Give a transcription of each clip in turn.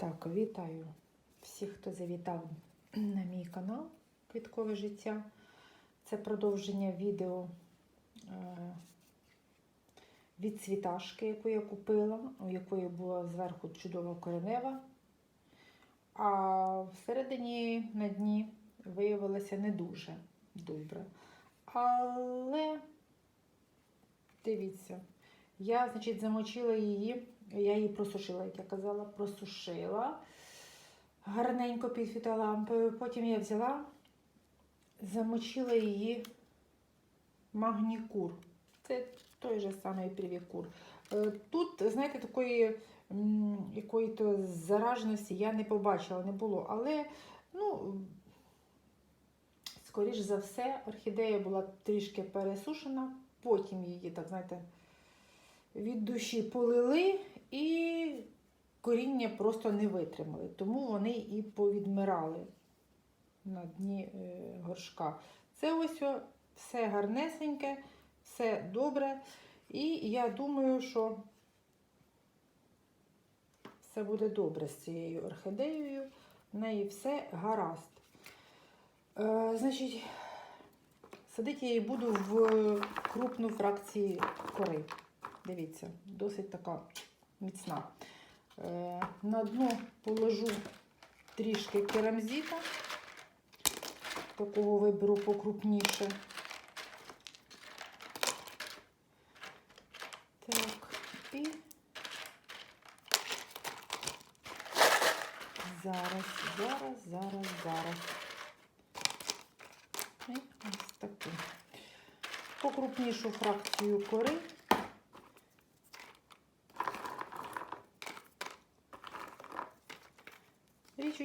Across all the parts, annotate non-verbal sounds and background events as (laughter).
Так, вітаю всіх, хто завітав на мій канал Квіткове життя. Це продовження відео е, від цвіташки, яку я купила, у якої була зверху чудова коренева. А всередині на дні виявилося не дуже добре. Але дивіться, я, значить, замочила її, я її просушила, як я казала, просушила гарненько під фітолампою. Потім я взяла, замочила її магнікур. Це той же самий привікур. Е, Тут, знаєте, такої якої-то зараженості я не побачила, не було. Але, ну, скоріш за все, орхідея була трішки пересушена, потім її, так знаєте, від душі полили і коріння просто не витримали. Тому вони і повідмирали на дні е, горшка. Це ось все гарнесеньке, все добре. І я думаю, що все буде добре з цією орхідеєю. В неї все гаразд. Е, значить, садити я її буду в крупну фракції кори. Дивіться, досить така міцна. Е, на дно положу трішки керамзіта. Такого виберу покрупніше. Так, і зараз, зараз, зараз, зараз. І ось таку. Покрупнішу фракцію кори.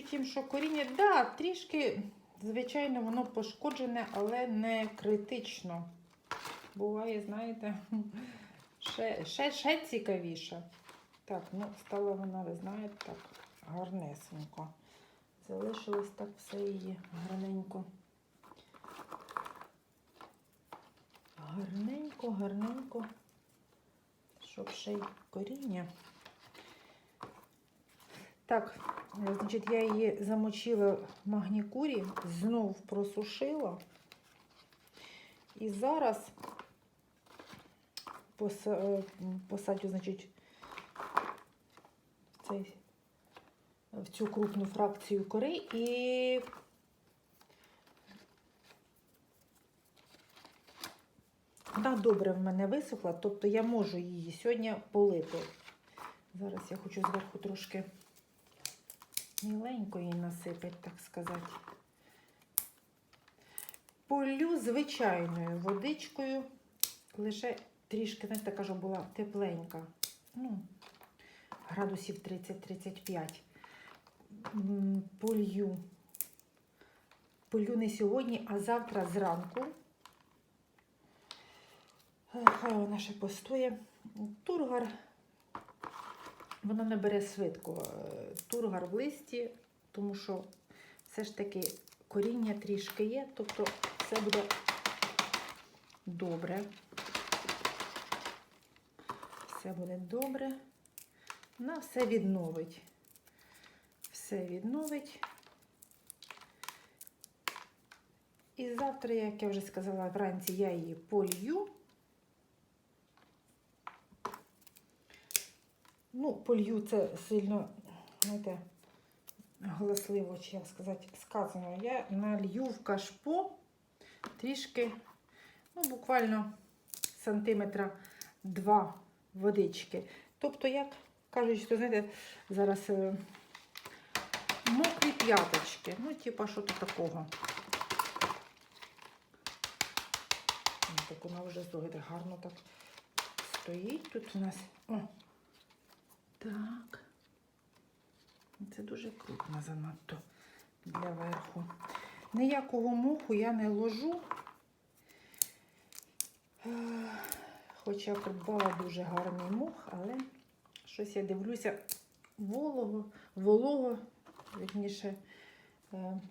Тім, що коріння, да, трішки, звичайно, воно пошкоджене, але не критично. Буває, знаєте, (laughs) ще, ще, ще цікавіше. Так, ну, стала вона, ви знаєте, так, гарнесенько. Залишилось так все її гарненько. Гарненько, гарненько, щоб ще й коріння. Так, значить, я її замочила в магнікурі, знов просушила. І зараз е, посадю, значить, цей, в цю крупну фракцію кори і вона добре в мене висохла, тобто я можу її сьогодні полити. Зараз я хочу зверху трошки міленько її насипати, так сказати. Полю звичайною водичкою, лише трішки, знаєте, щоб була тепленька. Ну, градусів 30-35. М, Полью. Полю не сьогодні, а завтра зранку. Е, Хай вона ще постоє. Тургар Воно не бере швидко е, тургар в листі, тому що все ж таки коріння трішки є, тобто все буде добре. Все буде добре. Вона все відновить. Все відновить. І завтра, як я вже сказала, вранці я її полью. Ну, полью це сильно, знаєте, голосливо, чи як сказати, сказано. Я налью в кашпо трішки, ну, буквально сантиметра два водички. Тобто, як кажуть, що, знаєте, зараз е, мокрі п'яточки. Ну, типа, що то такого. Так вона вже слухайте, гарно так стоїть. Тут у нас. О, так. Це дуже крупно занадто для верху. Ніякого муху я не ложу. Е, Хоча придбала дуже гарний мух, але щось я дивлюся волого, волого, вірніше, е,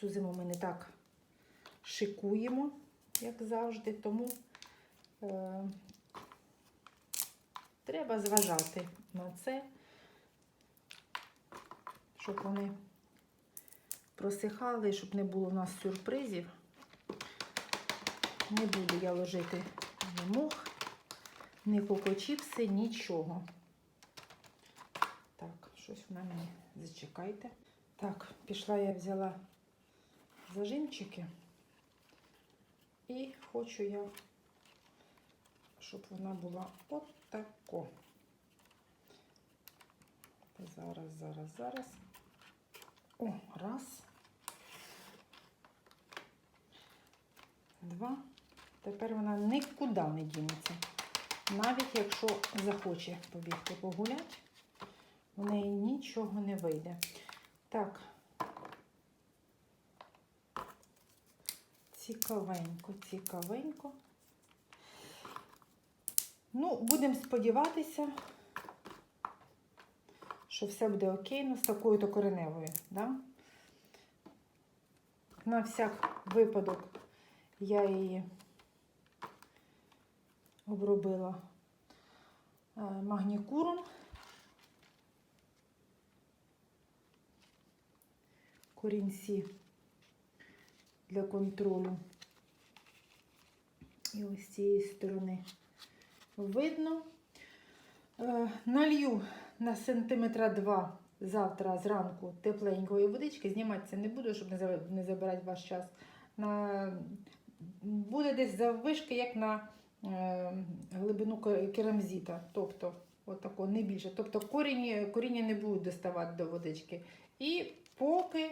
цю зиму ми не так шикуємо, як завжди, тому е, Треба зважати на це. щоб вони просихали, щоб не було у нас сюрпризів. Не буду я ложити ні мух, ні кокочіпси, нічого. Так, щось вона мені зачекайте. Так, пішла я взяла зажимчики. І хочу я, щоб вона була от тако. Зараз, зараз, зараз. О, раз. Два. Тепер вона нікуди не дінеться. Навіть якщо захоче побігти погуляти, у неї нічого не вийде. Так. Цікавенько, цікавенько. Ну, будемо сподіватися, що все буде окей, ну, з такою-то кореневою. Да? На всяк випадок я її обробила е, магнікуром. Корінці для контролю. І ось з цієї сторони видно. Е, Налью на сантиметра 2 завтра зранку тепленької водички. Зніматися не буду, щоб не забирати ваш час. На... Буде десь заввишки, як на е, глибину ке- керамзита. Тобто, отако, не більше. Тобто коріння, коріння не будуть доставати до водички. І поки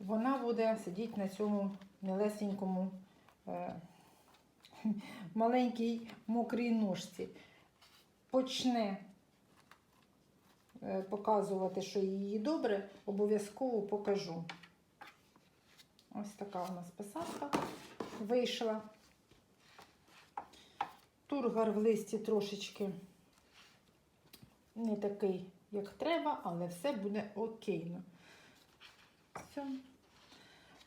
вона буде сидіти на цьому нелесенькому е, (laughs) маленькій мокрій ножці. Почне е, показувати, що її добре, обов'язково покажу. Ось така у нас посадка вийшла. Тургар в листі трошечки не такий, як треба, але все буде окейно. Все.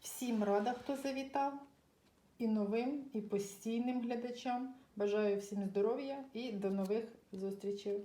Всім рада, хто завітав. І новим, і постійним глядачам. Бажаю всім здоров'я і до нових зустрічей.